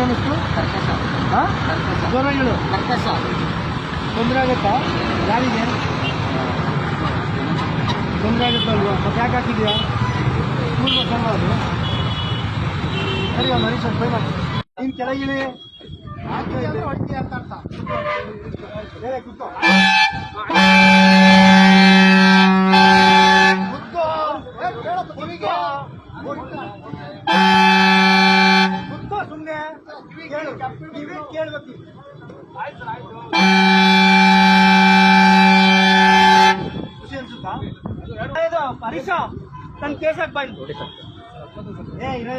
ಹಾಂ ಜ್ವರ ಹೇಳು ಕರ್ಕಶ ತೊಂದರೆ ಆಗುತ್ತಾ? ಯಾರಿಗೆ? ತೊಂದರೆ ಆಗುತ್ತಲ್ವಾ ಮತ್ತೆ ಯಾಕೆ ಹಾಕಿದ್ಯಾ ಸ್ಕೂಲ್ ಬಸ್ ಅಲ್ವಾ ಅದು? ಸರಿ ಒಂದು ಟ್ರೈ ಮಾಡಿ. ನೀನು ಕೆಳಗಿಳಿ. ಹೊಟ್ಟೆ ಅಂತ ಅರ್ಥ? ಬೇರೆ. ಮುದ್ದು ಏ, ಹೇಳಪ್ಪ ಕೇಳು ಕಿವಿ ಕೇಳ್ಬೇಕು. ಖುಷಿ ಅನ್ಸುತ್ತಾ ಇದು ಹರೀಶ ನನ್ನ ಕೇಸಕ್ಕೆ ಬಾಯ್ ಏ